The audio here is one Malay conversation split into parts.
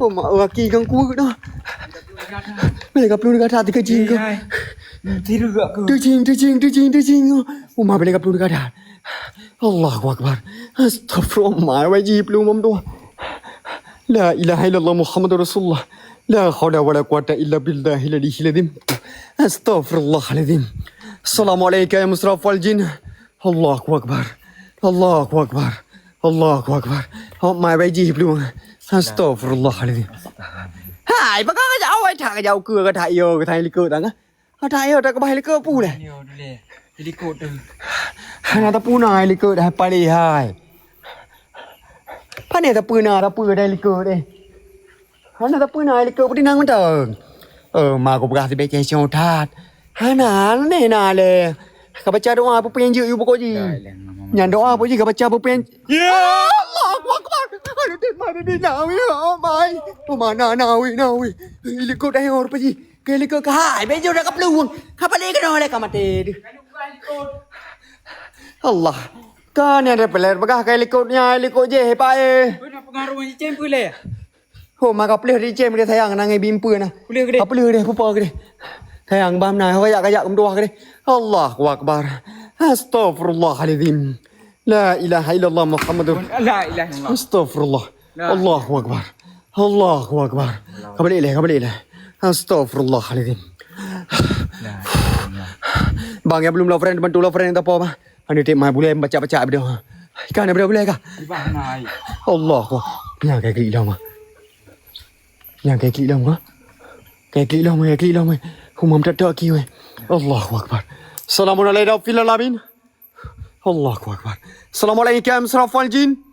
बाकी कंकू đó mới lại gặp luôn gà thì cái chim cơ thì được gà cơ đưa chim đưa chim đưa chim đưa chim ô mà mới lại gặp luôn gà thà Allahu Akbar Astaghfirullah wa jib luôn mắm đó لا إله إلا الله محمد رسول الله لا حول ولا قوة إلا بالله العلي العظيم أستغفر الله العظيم السلام عليك يا مصرف الجن الله أكبر الله أكبر الله أكبر ما بيجيب له อัสตอฟรุลลอฮ์เลยดิหายปะก็จะเอาไอ้ถ่ายเอาเกลือกระถ่ายโยกระถ่ายลิเกอร์ดังค์กระถ่ายโยแต่ก็ไปลิเกอร์ปูเลยลิเกอร์ดึงนาตะปูนายลิเกอร์ได้ปารีไฮพระเนี่ยตะปืนนาตะปืนได้ลิเกอร์เลยฮันนาตะปืนนายลิเกอร์ปุ่นนั่งมันเถิงเออมากบกาสิเบจเชียวทาดฮานาเนี่ยนาเลยข้าพเจ้าดูอาผู้เป็นเยืออยู่บุกจีอย่างดูอาผู้ยือข้าพเจ้าผู้เป็นเย้ ada di Nawi. Ya oh my. Mana Nawi, Nawi. Helikop dah yang pergi. Ke helikop ke hai. Bejo dah kepeluang. Kapal dia oleh kamar. Allah. Kan ada pelair begah ke helikopnya. Je. Hei pak pengaruh macam cem Oh, maka pelih di cem dia sayang. Na. Pelih ke dia? Ah, pelih dia? Pupa ke? Sayang, bam na. Kau kajak-kajak ke mendoah ke dia? Astaghfirullahaladzim. La ilaha illallah Muhammadur. La ilaha illallah. Astaghfirullah. لا. الله أكبر الله أكبر قبل إله قبل إله Astagfirullahaladzim. Bang yang belum love friend bantu love friend yang tak apa bang. Ani tip mai boleh baca-baca video. Ikan ada boleh kah? Allah ko. Yang kayak klik lama. Yang kayak klik lama. Kayak klik lama, kayak klik lama. Humam tak tak kiwe. Allahu akbar. Assalamualaikum warahmatullahi wabarakatuh. Allahu akbar. Assalamualaikum warahmatullahi wabarakatuh.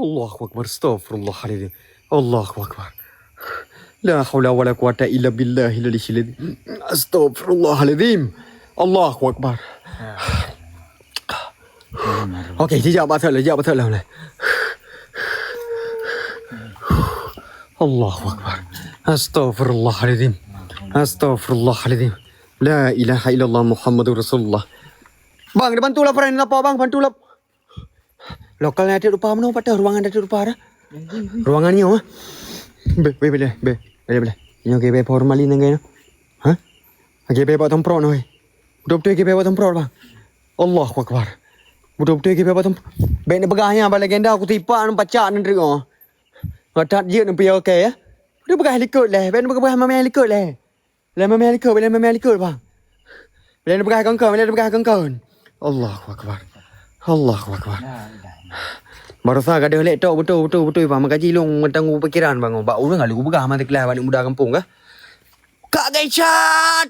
الله أكبر استغفر الله حليلي الله أكبر. لا حول ولا قوة إلا بالله العلي العظيم أستغفر الله العظيم. الله أكبر. أوكي تجاوب باتر تجاوب باتر له الله أكبر. أستغفر الله العظيم. أستغفر الله العظيم. لا إله إلا الله محمد رسول الله. Bang, depan tulap friend, apa bang? Depan tulap. Local නෑට රුපාමන පට රුවන්ගට රුපාර රුවගනියෝ බෙබෙල බෙ එලබල යෝගේ බේ පොර්මලිනගෙන හ අගේ බේ පතම් ප්‍රෝනොයි ඩොප්ටේගේ බේ පතම් ප්‍රෝවා ඔල්له වක්වාර ඩොප්ටේගේ බේ පතම් බෙන්න පගාහය බලගෙන්ඩ අකුති ඉපානු පච්චානටරිකෝ වටත් ජියන පියෝකය ඩප හලිකෝල බැන්න පක හම මෑලිකෝල ලැම මෑලිකෝ ලම මෑලිකෝල්වා ලෙන පගහකංකව ලට පගහකංකවන් ඔල්له වක්වාර Allahu Akbar. Allahu Akbar. La ilaha Baru sah ada laptop betul betul betul. Bang makaji long tanggu pikiran bang. Bau orang lalu begah mata kelas balik muda kampung kah? Kak Gaisha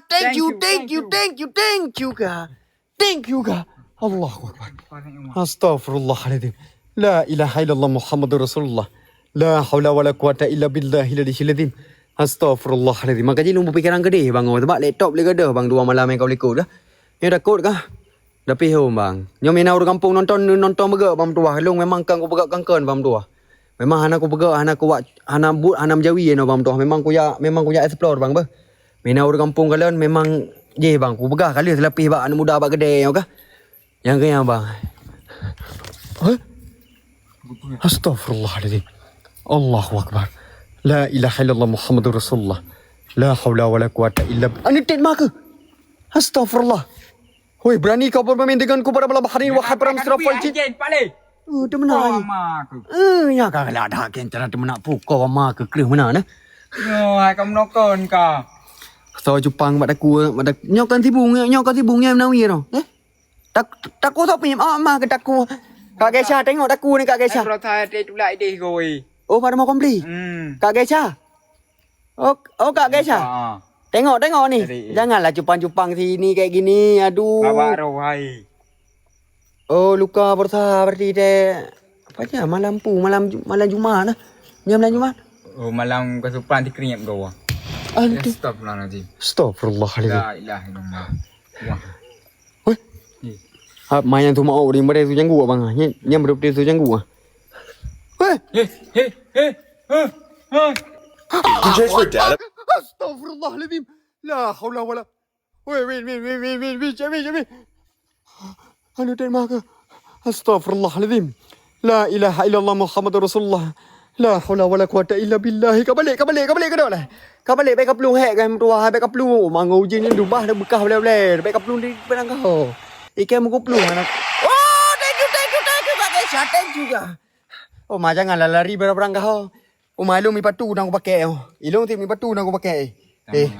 thank you thank you thank you thank you kak. Thank you kak. Allahu akbar. Astaghfirullahaladzim. La ilaha illallah Muhammadur Rasulullah. La hawla wa la quwata illa billahi ladihil adzim Astaghfirullahaladzim. Makaji long berpikiran gede bang. Sebab laptop boleh gede bang. Dua malam yang kau boleh kod dah Ya dah kod kah Dah pihau bang. Nyom mina orang kampung nonton nonton begak bam tua. Long memang kan aku begak kangkan bam tua. Memang hana aku begak hana aku buat hana but hana menjawi no bam tua. Memang aku ya memang aku ya explore bang bah. Mina orang kampung kalian memang je bang aku begak kali selapih bak anak muda bak gede ya kah? Yang kaya bang. Huh? Astaghfirullahaladzim. Allahu Akbar. La ilaha illallah Muhammadur Rasulullah. La hawla wa la quwata illa Ani tit maka. Astaghfirullah. Hoi, berani kau bermain dengan ku pada malam hari ini, wahai para Mr. Fulci. Ya, kau pergi hajin, pak leh. Uh, temenak. Oh, oh mak. Uh, ya, kau lah dah hajin, cara pukul, wah, mak. Kekrih mana, ne? Oh, hai, kau menokon, kau. Sawa jupang, eh, eh, ah, mak daku, mak daku. Nyok kan tibung, nyok kan tibung, nyok kan tibung, nyok kan tibung, nyok kan tibung, nyok kan tibung, nyok kan tibung, nyok kan tibung, nyok kan tibung, nyok kan tibung, nyok kan tibung, nyok kan tibung, nyok Oh, Kak Gesha? kan tibung, nyok kan tibung, Tengok tengok ni. Jadi- Janganlah cupang-cupang sini kayak gini. Aduh. Bawa rohai. Oh, luka bersa berarti dia apa je malam pu malam malam Jumaat lah. Jam malam Jumaat. Oh malam kesupan di keringat kau. Aduh. Astagfirullahaladzim. Astagfirullahaladzim. La ilaha illallah. Wah. Oi. Ni. Ha, main tu mau di mereka tu janggu bang. Ni ni betul tu janggu ah. Weh. Hei, hei, hei. Hei. Hei. You chase for data Haula wala. Weh, weh, weh, weh, weh, weh, weh, weh, weh. Anu dan maka. Astagfirullahaladzim. La ilaha illallah Muhammadur Rasulullah. La haula wala quwata illa billah. Kau balik, kau balik, kau balik ke dak lah. Kau balik baik kaplu hek kan tua hai baik kaplu. Mango ujin ni dubah dah bekah boleh-boleh. Baik kaplu di benang kau. Ikan muka pelu anak. Oh, thank you, thank you, thank you, Kak Kesha. Thank you, Kak. Oh, ma janganlah lari berang kau. Oh, ma ilung mi patu dah aku pakai. oh. Ilung ti mi patu dah aku pakai. Eh,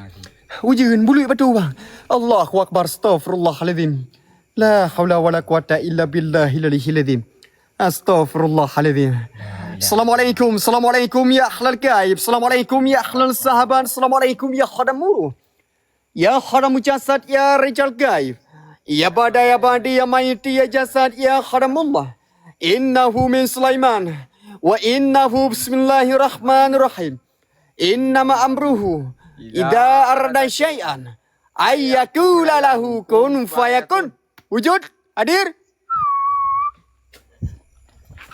Ujin bulu patu bang. Allahu akbar. Astaghfirullahalazim. La haula wala quwata illa billahil aliyil azim. Astaghfirullahalazim. Assalamualaikum. Assalamualaikum ya ahlal gaib. Assalamualaikum ya ahlal sahabat. Assalamualaikum ya khadamuru. Ya haram jasad ya rijal gaib. Ya badai ya badi ya mayiti ya jasad ya haramullah. Innahu min Sulaiman. Wa innahu bismillahirrahmanirrahim. Innama amruhu. Ida arda syai'an. Ayyakula lahu kun fayakun. Wujud? Hadir?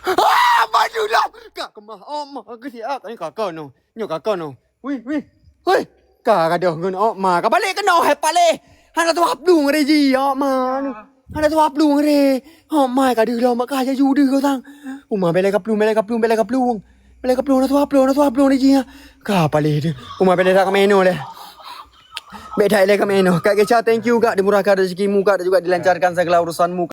Ah, maju lah. Kak kemah. Oh, mah. Aku siap. Ini kakak no. Ini kakak no. Wih, wih. Wih. Kak ada ngun. Oh, ma. Kak balik ke no. Hai balik. Hana tu 하나 더 앞룽을 해. 어, 마이 갓, 이거 엄마 가 자, 유리거 당. 엄 마, 빨리 갑 룽, 빨리 갑 룽, 빨리 갑 룽. 빨리 갑 룽, 하나 더 앞 룽, 하나 더 앞 룽, 이지 야. 가, 빨리 해. 엄 마, 빨리 다 가면 해놓으 래. Bedaile kamu eno. Kakek Cha, thank you kak dimurahkan rezekimu kak dan juga dilancarkan segala urusanmu.